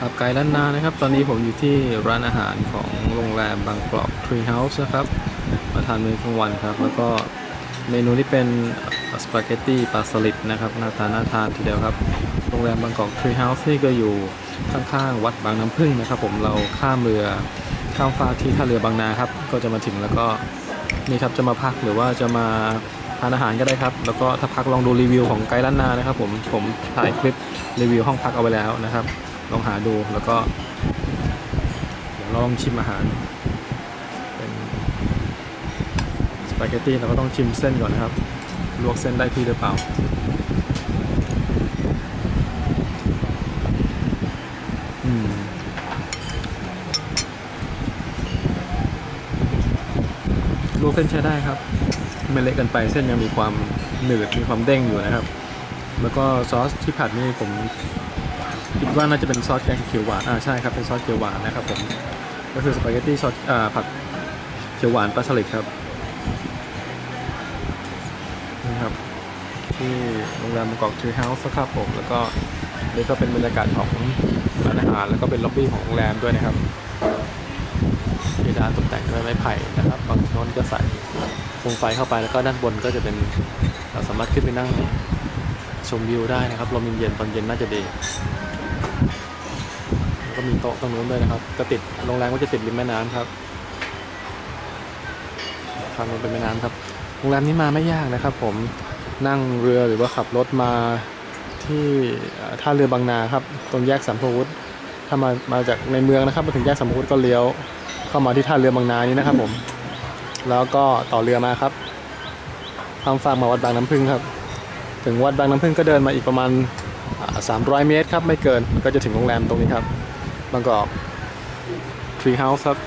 ขับไกลล้านนานะครับ ตอนนี้ผมอยู่ที่ร้านอาหารของโรงแรมบางกอกทรีเฮาส์นะครับมาทานมื้อกลางวันครับ แล้วก็เมนูที่เป็นสปาเกตตี้ปลาสลิดนะครับหน้าตาน่าทานทีเดียวครับ โรงแรมบางกอกทรีเฮาส์นี่ก็อยู่ข้างๆ วัดบางน้ำพึ่งนะครับ ผมเราข้ามเรือข้ามฟ้ากที่ท่าเรือบางนาครับ ก็จะมาถึงแล้วก็นี่ครับจะมาพักหรือว่าจะมาทานอาหารก็ได้ครับ แล้วก็ถ้าพักลองดูรีวิวของไกด์ล้านนานะครับ ผมผมถ่ายคลิปรีวิวห้องพักเอาไว้แล้วนะครับ ลองหาดูแล้วก็เดี๋ยวลองชิมอาหาร เป็นสปาเกตตี้เราก็ต้องชิมเส้นก่อนนะครับ ลวกเส้นได้ที่หรือเปล่าอืมลวกเส้นใช้ได้ครับ ไม่เละกันไปเส้นยังมีความหนืดมีความเด้งอยู่นะครับ แล้วก็ซอสที่ผัดนี่ผม คิดว่าน่าจะเป็นซอสแกงเขียวหวานอ่าใช่ครับเป็นซอสเขียวหวานนะครับผมก็คือสปาเกตตี้ซอสอ่าผัดเขียวหวานปลาสลิดครับนี่ครับที่โรงแรมบางกอกทรีเฮาส์ครับผมแล้วก็นี่ก็เป็นบรรยากาศของร้านอาหารแล้วก็เป็นล็อบบี้ของโรงแรมด้วยนะครับเพดานตกแต่งด้วยไม้ไผ่นะครับบางโน้นก็ใส่โคมไฟเข้าไปแล้วก็ด้านบนก็จะเป็นเราสามารถขึ้นไปนั่งชมวิวได้นะครับลมเย็นๆตอนเย็นน่าจะดี มีโต๊ะตรงนู้นด้วยนะครับก็ติดโรงแรมก็จะติดริมแม่น้ำครับทางนู้นเป็นแม่น้ำครับ โรงแรมนี้มาไม่ยากนะครับ ผมนั่งเรือหรือว่าขับรถมาที่ท่าเรือบางนาครับ ตรงแยกสัมภวุฒิถ้ามามาจากในเมืองนะครับมาถึงแยกสัมภวุฒิก็เลี้ยว เข้ามาที่ท่าเรือบางนานี้นะครับ ผม แล้วก็ต่อเรือมาครับข้ามฟากมาวัดบางน้ำพึ่งครับ ถึงวัดบางน้ำพึ่งก็เดินมาอีกประมาณสามร้อยเมตรครับ ไม่เกินก็จะถึงโรงแรมตรงนี้ครับ บางกอกทรีเฮาส์ครับ